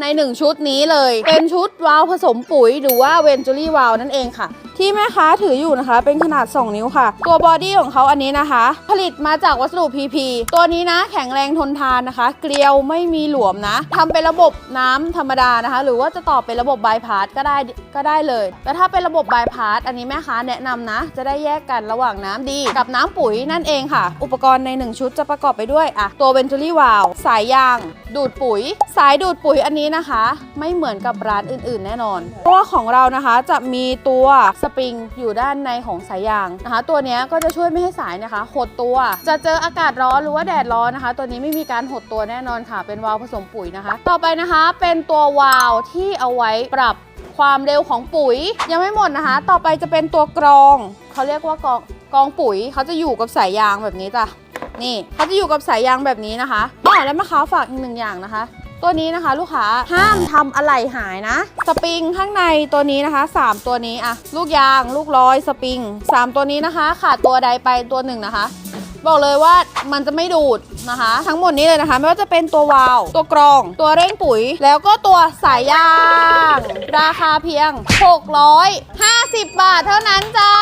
ใน 1 ชุดนี้เลย เป็นชุดวาล์วผสมปุ๋ยหรือว่าเวนจูรี่วาล์วนั่นเองค่ะ ที่แม่ค้าถืออยู่นะคะ เป็นขนาด 2 นิ้วค่ะ ตัวบอดี้ของเขาอันนี้นะคะ ผลิตมาจากวัสดุ PP ตัวนี้นะแข็งแรงทนทานนะคะ เกลียวไม่มีหลวมนะทำเป็นระบบน้ำธรรมดานะคะ หรือว่าจะต่อเป็นระบบบายพาสก็ได้ก็ได้เลย แต่ถ้าเป็นระบบบายพาสอันนี้แม่ค้าแนะนำนะ จะได้แยกกันระหว่างน้ำดี กับน้ำปุ๋ยนั่นเองค่ะ อุปกรณ์ใน 1 ชุดจะประกอบไปด้วยอะตัวเวนจูรี่วาลสายยาง ดูดปุ๋ย สายดูดปุ๋ยอันนี้นะคะ ไม่เหมือนกับร้านอื่น ๆ แน่นอน เพราะว่าของเรานะคะจะมีตัวสปริงอยู่ด้านในของสายยางนะคะ ตัวนี้ก็จะช่วยไม่ให้สายนะคะหดตัว จะเจออากาศร้อนหรือว่าแดดร้อนนะคะ ตัวนี้ไม่มีการหดตัวแน่นอนค่ะ เป็นวาล์วผสมปุ๋ยนะคะ ต่อไปนะคะเป็นตัววาล์วที่เอาไว้ปรับความเร็วของปุ๋ย ยังไม่หมดนะคะ ต่อไปจะเป็นตัวกรองเขาเรียกว่ากรองกรองปุ๋ยเขาจะอยู่กับสายยางแบบนี้จ้ะนี่เขาจะอยู่กับสายยางแบบนี้นะคะอ๋อแล้วมะค้าฝากอีกหนึ่งอย่างนะคะ ตัวนี้นะคะ ลูกค้าห้ามทำอะไหล่หายนะ สปริงข้างในตัวนี้นะคะ 3 ตัวนี้อะลูกยาง ลูกร้อยสปริง 3 ตัวนี้นะคะ ขาดตัวใดไปตัวหนึ่งนะคะบอกเลยว่ามันจะไม่ดูดนะคะ ทั้งหมดนี้เลยนะคะ ไม่ว่าจะเป็นตัววาล์วตัวกรอง ตัวเร่งปุ๋ย แล้วก็ตัวสายยาง ราคาเพียง 650 บาทเท่านั้นจ้า